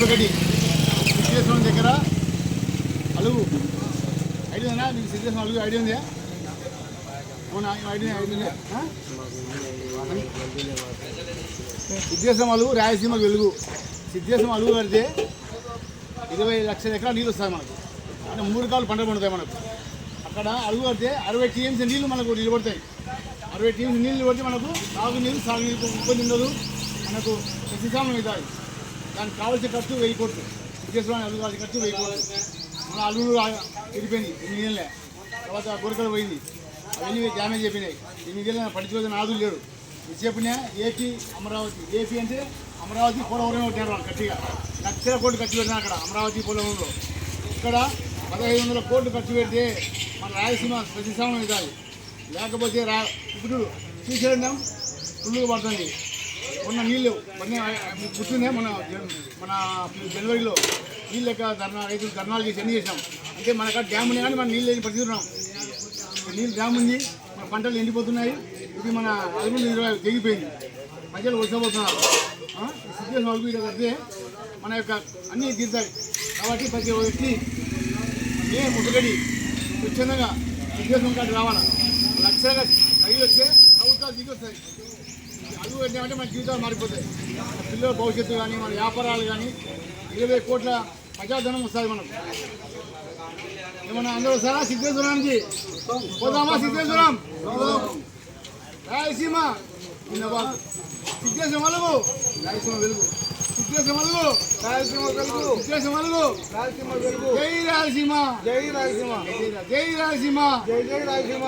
కొత్తగడి సిద్ధేశ్వరం దగ్గర. అలుగు ఐడియా ఉందా? మీకు సిద్ధేశ్వరం అలుగు ఐడియా ఉందా? అవునా? ఐడియా ఐడియా సిద్ధేశ్వరం అలుగు రాయలసీమ వెలుగు. సిద్ధేశ్వరం అలుగు కడితే ఇరవై లక్షల ఎకరాలు నీళ్ళు వస్తాయి మనకు. అంటే మూడు కాలు పంట పండుతాయి మనకు. అక్కడ అడుగు కడితే అరవై టీఎంసీ నీళ్ళు మనకు నిలబడతాయి. అరవై టీఎంసీ నీళ్ళు నిలబడితే మనకు సాగు నీళ్ళు సాగు నీళ్ళు ఇబ్బంది ఉండదు మనకు ప్రతిసామం అవుతాయి. దానికి కావాల్సిన ఖర్చు వెయ్యి కోట్లు. సిద్ధేశ్వరం అలుగు కావాల్సిన ఖర్చు వెయ్యి కోట్లు. మన అలుగులు విడిపోయింది ఎనిమిది నెలలే. తర్వాత గొరకలు పోయింది. అవన్నీ డ్యామేజ్ అయిపోయినాయి. ఎనిమిది నెలలు పట్టించుకోవాల్సిన ఆదులు లేడు. చెప్పిన ఏపీ అమరావతి. ఏపీ అంటే అమరావతి పోలవరమే ఉంటారు వాళ్ళు గట్టిగా. లక్షల కోట్లు ఖర్చు పెట్టినా అక్కడ అమరావతి పోలవరంలో. ఇక్కడ పదహైదు వందల కోట్లు ఖర్చు పెడితే మన రాయలసీమ ప్రతిష్టానం ఇవ్వాలి. లేకపోతే రా ఇప్పుడు శ్రీశైలం ఫుల్గా పడుతుంది. మొన్న నీళ్ళు మొన్న గుర్తుందే? మన మన జనవరిలో నీళ్ళు లెక్క ధర్నా రైతులు ధర్నాలు చేసి అన్ని చేసాం అంటే మనకు డ్యామ్ ఉన్నాయి కానీ మనం నీళ్ళు లేని పరిస్థితి ఉన్నాం. నీళ్ళు డ్యామ్ ఉంది మన పంటలు ఎండిపోతున్నాయి ఇది మన అదుపు ఇరవై తెగిపోయింది. ప్రజలు వచ్చిపోతున్నారు సిచ్యువేషన్ వరకు ఇక్కడ కడితే మన యొక్క అన్నీ తీరుతాయి. కాబట్టి ప్రతి వ్యక్తి ఏ ముసగడి స్వచ్ఛందంగా సిచ్యువేషన్ కార్డు రావాలా? లక్షగా రైలు వస్తే ప్రభుత్వాలు దిగి వస్తాయి. అడుగు పెట్టామంటే మన జీవితాలు మారిపోతాయి. పిల్లల భవిష్యత్తు కానీ మన వ్యాపారాలు కానీ ఇరవై కోట్ల ప్రజాధనం వస్తుంది మనకు. ఏమన్నా అందరూ వస్తారా? సిద్ధేశ్వరానికి? పోదామా సిద్ధేశ్వరం? రాయలసీమ జిందాబాద్. సిద్ధేశ్వరం అలుగు రాయలసీమ వెలుగు. సిద్ధేశ్వరం అలుగు రాయలసీమ వెలుగు. సిద్ధేశ్వరం అలుగు రాయలసీమ వెలుగు. జై రాయలసీమ. జై రాయలసీమ. జై రాయలసీమ. జై జై రాయలసీమ.